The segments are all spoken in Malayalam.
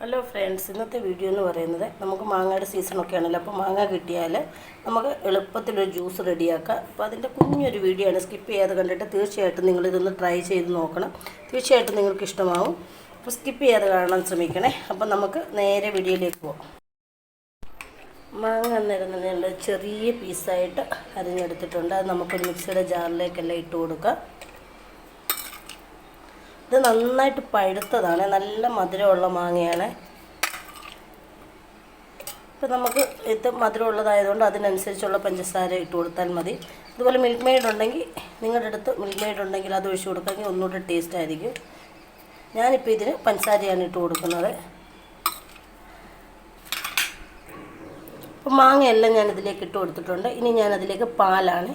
ഹലോ ഫ്രണ്ട്സ് ഇന്നത്തെ വീഡിയോ എന്ന് പറയുന്നത് നമുക്ക് മാങ്ങയുടെ സീസണൊക്കെ ആണല്ലോ അപ്പോൾ മാങ്ങ കിട്ടിയാൽ നമുക്ക് എളുപ്പത്തിലൊരു ജ്യൂസ് റെഡിയാക്കാം. അപ്പോൾ അതിന്റെ കുഞ്ഞൊരു വീഡിയോ ആണ്. സ്കിപ്പ് ചെയ്യാതെ കണ്ടിട്ട് തീർച്ചയായിട്ടും നിങ്ങളിതൊന്ന് ട്രൈ ചെയ്ത് നോക്കണം. തീർച്ചയായിട്ടും നിങ്ങൾക്ക് ഇഷ്ടമാവും. അപ്പോൾ സ്കിപ്പ് ചെയ്യാതെ കാണാൻ ശ്രമിക്കണേ. അപ്പോൾ നമുക്ക് നേരെ വീഡിയോയിലേക്ക് പോകാം മാങ്ങ അന്നേരം ചെറിയ പീസായിട്ട് അരിഞ്ഞെടുത്തിട്ടുണ്ട്. അത് നമുക്കൊരു മിക്സിയുടെ ജാറിലേക്കെല്ലാം ഇട്ട് കൊടുക്കാം. ഇത് നന്നായിട്ട് പഴുത്തതാണ്. നല്ല മധുരമുള്ള മാങ്ങയാണ്. ഇപ്പം നമുക്ക് ഇത് മധുരമുള്ളതായതുകൊണ്ട് അതിനനുസരിച്ചുള്ള പഞ്ചസാര ഇട്ട് കൊടുത്താൽ മതി. അതുപോലെ മിൽക്ക് മെയ്ഡ് ഉണ്ടെങ്കിൽ നിങ്ങളുടെ അടുത്ത് മിൽക്ക് മെയ്ഡ് ഉണ്ടെങ്കിൽ അത് ഒഴിച്ച് കൊടുക്കാമെങ്കിൽ ഒന്നുകൂടെ ടേസ്റ്റ് ആയിരിക്കും. ഞാനിപ്പോൾ ഇതിന് പഞ്ചസാരയാണ് ഇട്ട് കൊടുക്കുന്നത്. അപ്പോൾ മാങ്ങയെല്ലാം ഞാൻ ഇതിലേക്ക് ഇട്ട് കൊടുത്തിട്ടുണ്ട്. ഇനി ഞാൻ അതിലേക്ക് പാലാണ്.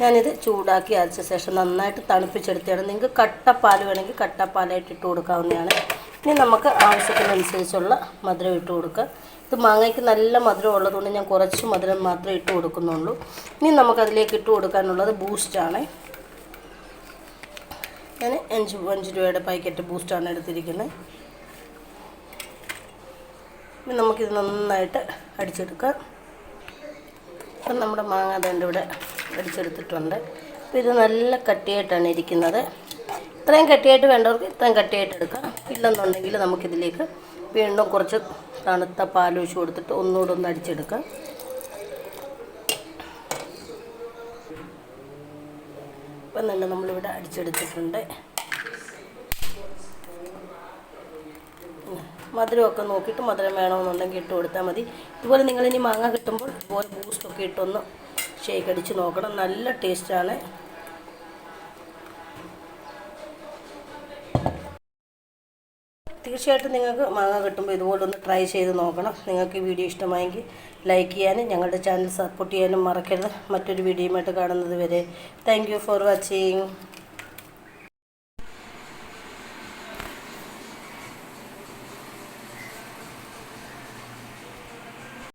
ഞാനിത് ചൂടാക്കി അരച്ച ശേഷം നന്നായിട്ട് തണുപ്പിച്ചെടുത്തിയാണ് നിങ്ങൾക്ക് കട്ടപ്പാൽ വേണമെങ്കിൽ കട്ടപ്പാലായിട്ട് ഇട്ട് കൊടുക്കാവുന്നതാണ്. ഇനി നമുക്ക് ആവശ്യത്തിനനുസരിച്ചുള്ള മധുരം ഇട്ട് കൊടുക്കുക ഇത് മാങ്ങയ്ക്ക് നല്ല മധുരം ഉള്ളതുകൊണ്ട് ഞാൻ കുറച്ച് മധുരം മാത്രമേ ഇട്ട് കൊടുക്കുന്നുള്ളൂ. ഇനി നമുക്കതിലേക്ക് ഇട്ട് കൊടുക്കാനുള്ളത് ബൂസ്റ്റാണ് ഞാൻ അഞ്ച് അഞ്ച് രൂപയുടെ പാക്കറ്റ് ബൂസ്റ്റാണ് എടുത്തിരിക്കുന്നത്. ഇനി നമുക്കിത് നന്നായിട്ട് അടിച്ചെടുക്കാം. ഇപ്പം നമ്മുടെ മാങ്ങ അതിന്റെ ഇവിടെ. അടിച്ചെടുത്തിട്ടുണ്ട്. അപ്പോൾ ഇത് നല്ല കട്ടിയായിട്ടാണ് ഇരിക്കുന്നത്. ഇത്രയും കട്ടിയായിട്ട് വേണ്ടവർക്ക് ഇത്രയും കട്ടിയായിട്ട് എടുക്കാം. ഇല്ലെന്നുണ്ടെങ്കിൽ നമുക്കിതിലേക്ക് വീണ്ടും കുറച്ച് തണുത്ത പാൽ ഒഴിച്ച് കൊടുത്തിട്ട് ഒന്നുകൂടെ ഒന്ന് അടിച്ചെടുക്കാം. ഇപ്പം തന്നെ നമ്മളിവിടെ അടിച്ചെടുത്തിട്ടുണ്ട്. മധുരമൊക്കെ നോക്കിയിട്ട് മധുരം വേണമെന്നുണ്ടെങ്കിൽ ഇട്ട് കൊടുത്താൽ മതി. ഇതുപോലെ നിങ്ങളിനി മാങ്ങ കിട്ടുമ്പോൾ ഇതുപോലെ ബൂസ്റ്റൊക്കെ ഇട്ടൊന്ന് ഷേക്ക് അടിച്ച് നോക്കണം. നല്ല ടേസ്റ്റാണ് തീർച്ചയായിട്ടും നിങ്ങൾക്ക് മാങ്ങ കിട്ടുമ്പോൾ ഇതുപോലെ ഒന്ന് ട്രൈ ചെയ്ത് നോക്കണം. നിങ്ങൾക്ക് ഈ വീഡിയോ ഇഷ്ടമായെങ്കിൽ ലൈക്ക് ചെയ്യാനും ഞങ്ങളുടെ ചാനൽ സപ്പോർട്ട് ചെയ്യാനും മറക്കരുത്. മറ്റൊരു വീഡിയോയുമായിട്ട് കാണുന്നത് വരെ താങ്ക് ഫോർ വാച്ചിങ്